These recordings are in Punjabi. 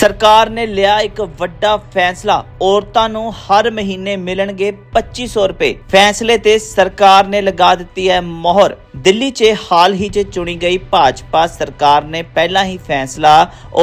ਸਰਕਾਰ ਨੇ ਲਿਆ ਇੱਕ ਵੱਡਾ ਫੈਸਲਾ। ਔਰਤਾਂ ਨੂੰ ਹਰ ਮਹੀਨੇ ਮਿਲਣਗੇ 2500 ਰੁਪਏ। ਫੈਸਲੇ ਤੇ ਸਰਕਾਰ ਨੇ ਲਗਾ ਦਿੱਤੀ ਹੈ ਮੋਹਰ। ਦਿੱਲੀ 'ਚ ਹਾਲ ਹੀ 'ਚ ਚੁਣੀ ਗਈ ਭਾਜਪਾ ਸਰਕਾਰ ਨੇ ਪਹਿਲਾਂ ਹੀ ਫੈਸਲਾ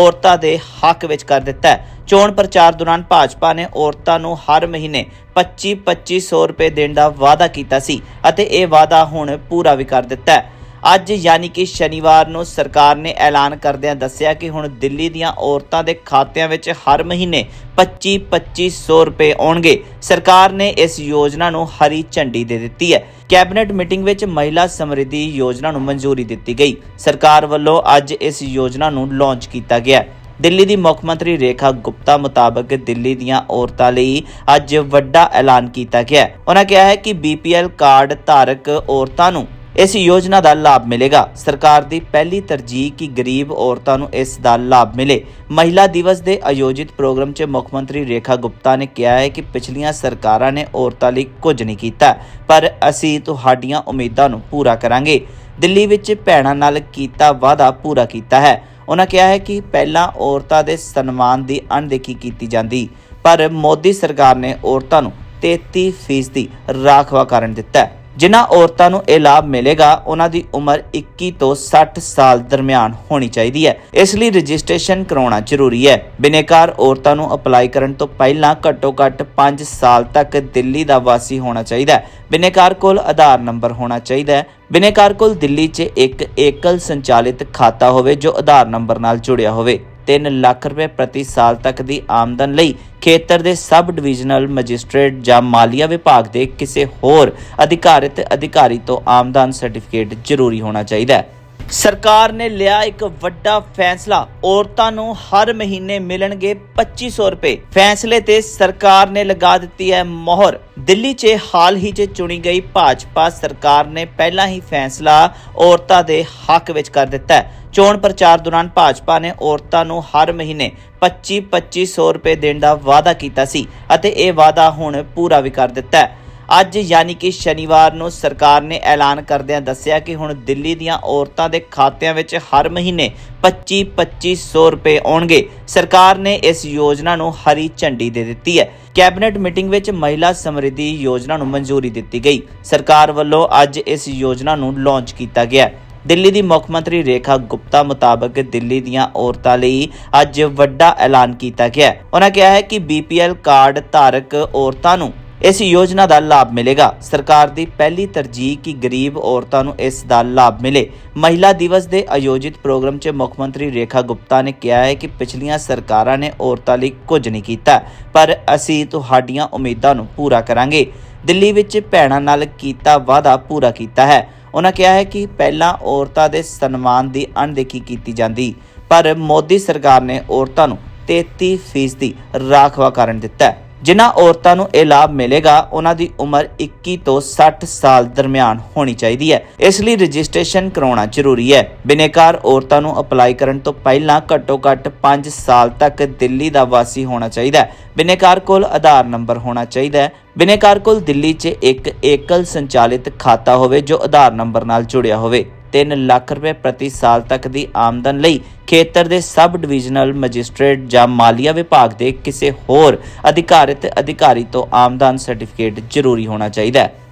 ਔਰਤਾਂ ਦੇ ਹੱਕ ਵਿੱਚ ਕਰ ਦਿੱਤਾ ਹੈ। ਚੋਣ ਪ੍ਰਚਾਰ ਦੌਰਾਨ ਭਾਜਪਾ ਨੇ ਔਰਤਾਂ ਨੂੰ ਹਰ ਮਹੀਨੇ 25-2500 ਰੁਪਏ ਦੇਣ ਦਾ ਵਾਅਦਾ ਕੀਤਾ ਸੀ ਅਤੇ ਇਹ ਵਾਅਦਾ ਹੁਣ ਪੂਰਾ ਵੀ ਕਰ ਦਿੱਤਾ ਹੈ। ਅੱਜ ਯਾਨੀ ਕਿ ਸ਼ਨੀਵਾਰ ਨੂੰ ਸਰਕਾਰ ਨੇ ਐਲਾਨ ਕਰਦਿਆਂ ਦੱਸਿਆ ਕਿ ਹੁਣ ਦਿੱਲੀ ਦੀਆਂ ਔਰਤਾਂ ਦੇ ਖਾਤਿਆਂ ਵਿੱਚ ਹਰ ਮਹੀਨੇ 25-2500 ਰੁਪਏ ਆਉਣਗੇ। ਸਰਕਾਰ ਨੇ ਇਸ ਯੋਜਨਾ ਨੂੰ ਹਰੀ ਝੰਡੀ ਦੇ ਦਿੱਤੀ ਹੈ। ਕੈਬਨਿਟ ਮੀਟਿੰਗ ਵਿੱਚ ਮਹਿਲਾ ਸਮਰਿੱਧੀ ਯੋਜਨਾ ਨੂੰ ਮਨਜ਼ੂਰੀ ਦਿੱਤੀ ਗਈ। ਸਰਕਾਰ ਵੱਲੋਂ ਅੱਜ ਇਸ ਯੋਜਨਾ ਨੂੰ ਲਾਂਚ ਕੀਤਾ ਗਿਆ। ਦਿੱਲੀ ਦੀ ਮੁੱਖ ਮੰਤਰੀ ਰੇਖਾ ਗੁਪਤਾ ਮੁਤਾਬਕ ਦਿੱਲੀ ਦੀਆਂ ਔਰਤਾਂ ਲਈ ਅੱਜ ਵੱਡਾ ਐਲਾਨ ਕੀਤਾ ਗਿਆ। ਉਹਨਾਂ ਕਿਹਾ ਹੈ ਕਿ ਬੀਪੀਐਲ ਕਾਰਡ ਧਾਰਕ ਔਰਤਾਂ ਨੂੰ ਇਸ ਯੋਜਨਾ ਦਾ ਲਾਭ ਮਿਲੇਗਾ। ਸਰਕਾਰ ਦੀ ਪਹਿਲੀ ਤਰਜੀਹ ਕਿ ਗਰੀਬ ਔਰਤਾਂ ਨੂੰ ਇਸ ਦਾ ਲਾਭ ਮਿਲੇ। ਮਹਿਲਾ ਦਿਵਸ ਦੇ ਆਯੋਜਿਤ ਪ੍ਰੋਗਰਾਮ 'ਚ ਮੁੱਖ ਮੰਤਰੀ ਰੇਖਾ ਗੁਪਤਾ ਨੇ ਕਿਹਾ ਹੈ ਕਿ ਪਿਛਲੀਆਂ ਸਰਕਾਰਾਂ ਨੇ ਔਰਤਾਂ ਲਈ ਕੁਝ ਨਹੀਂ ਕੀਤਾ, ਪਰ ਅਸੀਂ ਤੁਹਾਡੀਆਂ ਉਮੀਦਾਂ ਨੂੰ ਪੂਰਾ ਕਰਾਂਗੇ। ਦਿੱਲੀ ਵਿੱਚ ਭੈਣਾਂ ਨਾਲ ਕੀਤਾ ਵਾਅਦਾ ਪੂਰਾ ਕੀਤਾ ਹੈ। ਉਹਨਾਂ ਕਿਹਾ ਹੈ ਕਿ ਪਹਿਲਾਂ ਔਰਤਾਂ ਦੇ ਸਨਮਾਨ ਦੀ ਅਣਦੇਖੀ ਕੀਤੀ ਜਾਂਦੀ, ਪਰ ਮੋਦੀ ਸਰਕਾਰ ਨੇ ਔਰਤਾਂ ਨੂੰ 33% ਰਾਖਵਾ ਕਰਨ ਦਿੱਤਾ ਹੈ। ਜਿਨ੍ਹਾਂ ਔਰਤਾਂ ਨੂੰ ਇਹ ਲਾਭ ਮਿਲੇਗਾ, ਉਹਨਾਂ ਦੀ ਉਮਰ 21 ਤੋਂ 60 ਸਾਲ ਦਰਮਿਆਨ ਹੋਣੀ ਚਾਹੀਦੀ ਹੈ। ਇਸ ਲਈ ਰਜਿਸਟ੍ਰੇਸ਼ਨ ਕਰਾਉਣਾ ਜ਼ਰੂਰੀ ਹੈ। ਬਿਨੇਕਾਰ ਔਰਤਾਂ ਨੂੰ ਅਪਲਾਈ ਕਰਨ ਤੋਂ ਪਹਿਲਾਂ ਘੱਟੋ ਘੱਟ 5 ਸਾਲ ਤੱਕ ਦਿੱਲੀ ਦਾ ਵਾਸੀ ਹੋਣਾ ਚਾਹੀਦਾ ਹੈ। ਬਿਨੇਕਾਰ ਕੋਲ ਆਧਾਰ ਨੰਬਰ ਹੋਣਾ ਚਾਹੀਦਾ ਹੈ। ਬਿਨੇਕਾਰ ਕੋਲ ਦਿੱਲੀ 'ਚ ਇੱਕ ਏਕਲ ਸੰਚਾਲਿਤ ਖਾਤਾ ਹੋਵੇ ਜੋ ਆਧਾਰ ਨੰਬਰ ਨਾਲ ਜੁੜਿਆ ਹੋਵੇ। 3 ਲੱਖ ਰੁਪਏ ਪ੍ਰਤੀ ਸਾਲ ਤੱਕ ਦੀ ਆਮਦਨ ਲਈ ਖੇਤਰ ਦੇ ਸਬ ਡਿਵੀਜ਼ਨਲ ਮੈਜਿਸਟ੍ਰੇਟ ਜਾਂ ਮਾਲੀਆ ਵਿਭਾਗ ਦੇ ਕਿਸੇ ਹੋਰ ਅਧਿਕਾਰਿਤ ਅਧਿਕਾਰੀ ਤੋਂ ਆਮਦਨ ਸਰਟੀਫਿਕੇਟ ਜ਼ਰੂਰੀ ਹੋਣਾ ਚਾਹੀਦਾ ਹੈ। ਸਰਕਾਰ ਨੇ ਲਿਆ ਇੱਕ ਵੱਡਾ ਫੈਸਲਾ। ਔਰਤਾਂ ਨੂੰ ਹਰ ਮਹੀਨੇ ਮਿਲਣਗੇ 2500 ਰੁਪਏ। ਫੈਸਲੇ ਤੇ ਸਰਕਾਰ ਨੇ ਲਗਾ ਦਿੱਤੀ ਹੈ ਮੋਹਰ। ਦਿੱਲੀ 'ਚ ਹਾਲ ਹੀ 'ਚ ਚੁਣੀ ਗਈ ਭਾਜਪਾ। ਸਰਕਾਰ ਨੇ ਪਹਿਲਾਂ ਹੀ ਫੈਸਲਾ ਔਰਤਾਂ ਦੇ ਹੱਕ ਵਿੱਚ ਕਰ ਦਿੱਤਾ ਹੈ। ਚੋਣ ਪ੍ਰਚਾਰ ਦੌਰਾਨ ਭਾਜਪਾ ਨੇ ਔਰਤਾਂ ਨੂੰ ਹਰ ਮਹੀਨੇ 25-2500 ਰੁਪਏ ਦੇਣ ਦਾ ਵਾਅਦਾ ਕੀਤਾ ਸੀ ਅਤੇ ਇਹ ਵਾਅਦਾ ਹੁਣ ਪੂਰਾ ਵੀ ਕਰ ਦਿੱਤਾ ਹੈ। ਅੱਜ ਯਾਨੀ ਕਿ ਸ਼ਨੀਵਾਰ ਨੂੰ ਸਰਕਾਰ ਨੇ ਐਲਾਨ ਕਰਦਿਆਂ ਦੱਸਿਆ ਕਿ ਹੁਣ ਦਿੱਲੀ ਦੀਆਂ ਔਰਤਾਂ ਦੇ ਖਾਤਿਆਂ ਵਿੱਚ ਹਰ ਮਹੀਨੇ 25-2500 ਰੁਪਏ ਆਉਣਗੇ। ਸਰਕਾਰ ਨੇ ਇਸ ਯੋਜਨਾ ਨੂੰ ਹਰੀ ਝੰਡੀ ਦੇ ਦਿੱਤੀ ਹੈ। ਕੈਬਨਿਟ ਮੀਟਿੰਗ ਵਿੱਚ ਮਹਿਲਾ ਸਮਰਿੱਧੀ ਯੋਜਨਾ ਨੂੰ ਮਨਜ਼ੂਰੀ ਦਿੱਤੀ ਗਈ। ਸਰਕਾਰ ਵੱਲੋਂ ਅੱਜ ਇਸ ਯੋਜਨਾ ਨੂੰ ਲਾਂਚ ਕੀਤਾ ਗਿਆ ਦਿੱਲੀ ਦੀ ਮੁੱਖ ਮੰਤਰੀ ਰੇਖਾ ਗੁਪਤਾ ਮੁਤਾਬਕ ਦਿੱਲੀ ਦੀਆਂ ਔਰਤਾਂ ਲਈ ਅੱਜ ਵੱਡਾ ਐਲਾਨ ਕੀਤਾ ਗਿਆ ਉਹਨਾਂ ਕਿਹਾ ਹੈ ਕਿ ਬੀਪੀਐਲ ਕਾਰਡ ਧਾਰਕ ਔਰਤਾਂ ਨੂੰ ਇਸ ਯੋਜਨਾ ਦਾ ਲਾਭ ਮਿਲੇਗਾ। ਸਰਕਾਰ ਦੀ ਪਹਿਲੀ ਤਰਜੀਹ ਕਿ ਗਰੀਬ ਔਰਤਾਂ ਨੂੰ ਇਸ ਦਾ ਲਾਭ ਮਿਲੇ। ਮਹਿਲਾ ਦਿਵਸ ਦੇ ਆਯੋਜਿਤ ਪ੍ਰੋਗਰਾਮ 'ਚ ਮੁੱਖ ਮੰਤਰੀ ਰੇਖਾ ਗੁਪਤਾ ਨੇ ਕਿਹਾ ਹੈ ਕਿ ਪਿਛਲੀਆਂ ਸਰਕਾਰਾਂ ਨੇ ਔਰਤਾਂ ਲਈ ਕੁਝ ਨਹੀਂ ਕੀਤਾ, ਪਰ ਅਸੀਂ ਤੁਹਾਡੀਆਂ ਉਮੀਦਾਂ ਨੂੰ ਪੂਰਾ ਕਰਾਂਗੇ। ਦਿੱਲੀ ਵਿੱਚ ਭੈਣਾਂ ਨਾਲ ਕੀਤਾ ਵਾਅਦਾ ਪੂਰਾ ਕੀਤਾ ਹੈ। ਉਹਨਾਂ ਕਿਹਾ ਹੈ ਕਿ ਪਹਿਲਾਂ ਔਰਤਾਂ ਦੇ ਸਨਮਾਨ ਦੀ ਅਣਦੇਖੀ ਕੀਤੀ ਜਾਂਦੀ, ਪਰ ਮੋਦੀ ਸਰਕਾਰ ਨੇ ਔਰਤਾਂ ਨੂੰ 33% ਰਾਖਵਾ ਕਰਨ ਦਿੱਤਾ ਜਿਨ੍ਹਾਂ ਔਰਤਾਂ ਨੂੰ ਇਹ ਲਾਭ ਮਿਲੇਗਾ, ਉਹਨਾਂ ਦੀ ਉਮਰ 21 ਤੋਂ 60 ਸਾਲ ਦਰਮਿਆਨ ਹੋਣੀ ਚਾਹੀਦੀ ਹੈ। ਇਸ ਲਈ ਰਜਿਸਟ੍ਰੇਸ਼ਨ ਕਰਾਉਣਾ ਜ਼ਰੂਰੀ ਹੈ। ਬਿਨੇਕਾਰ ਔਰਤਾਂ ਨੂੰ ਅਪਲਾਈ ਕਰਨ ਤੋਂ ਪਹਿਲਾਂ ਘੱਟੋ ਘੱਟ 5 ਸਾਲ ਤੱਕ ਦਿੱਲੀ ਦਾ ਵਾਸੀ ਹੋਣਾ ਚਾਹੀਦਾ ਹੈ। ਬਿਨੇਕਾਰ ਕੋਲ ਆਧਾਰ ਨੰਬਰ ਹੋਣਾ ਚਾਹੀਦਾ ਹੈ। ਬਿਨੇਕਾਰ ਕੋਲ ਦਿੱਲੀ 'ਚ ਇੱਕ ਏਕਲ ਸੰਚਾਲਿਤ ਖਾਤਾ ਹੋਵੇ ਜੋ ਆਧਾਰ ਨੰਬਰ ਨਾਲ ਜੁੜਿਆ ਹੋਵੇ। 3 ਲੱਖ ਰੁਪਏ ਪ੍ਰਤੀ ਸਾਲ ਤੱਕ ਦੀ ਆਮਦਨ ਲਈ ਖੇਤਰ ਦੇ ਸਬ ਡਿਵੀਜ਼ਨਲ ਮੈਜਿਸਟ੍ਰੇਟ ਜਾਂ ਮਾਲੀਆ ਵਿਭਾਗ ਦੇ ਕਿਸੇ ਹੋਰ ਅਧਿਕਾਰਿਤ ਅਧਿਕਾਰੀ ਤੋਂ ਆਮਦਨ ਸਰਟੀਫਿਕੇਟ ਜ਼ਰੂਰੀ ਹੋਣਾ ਚਾਹੀਦਾ ਹੈ।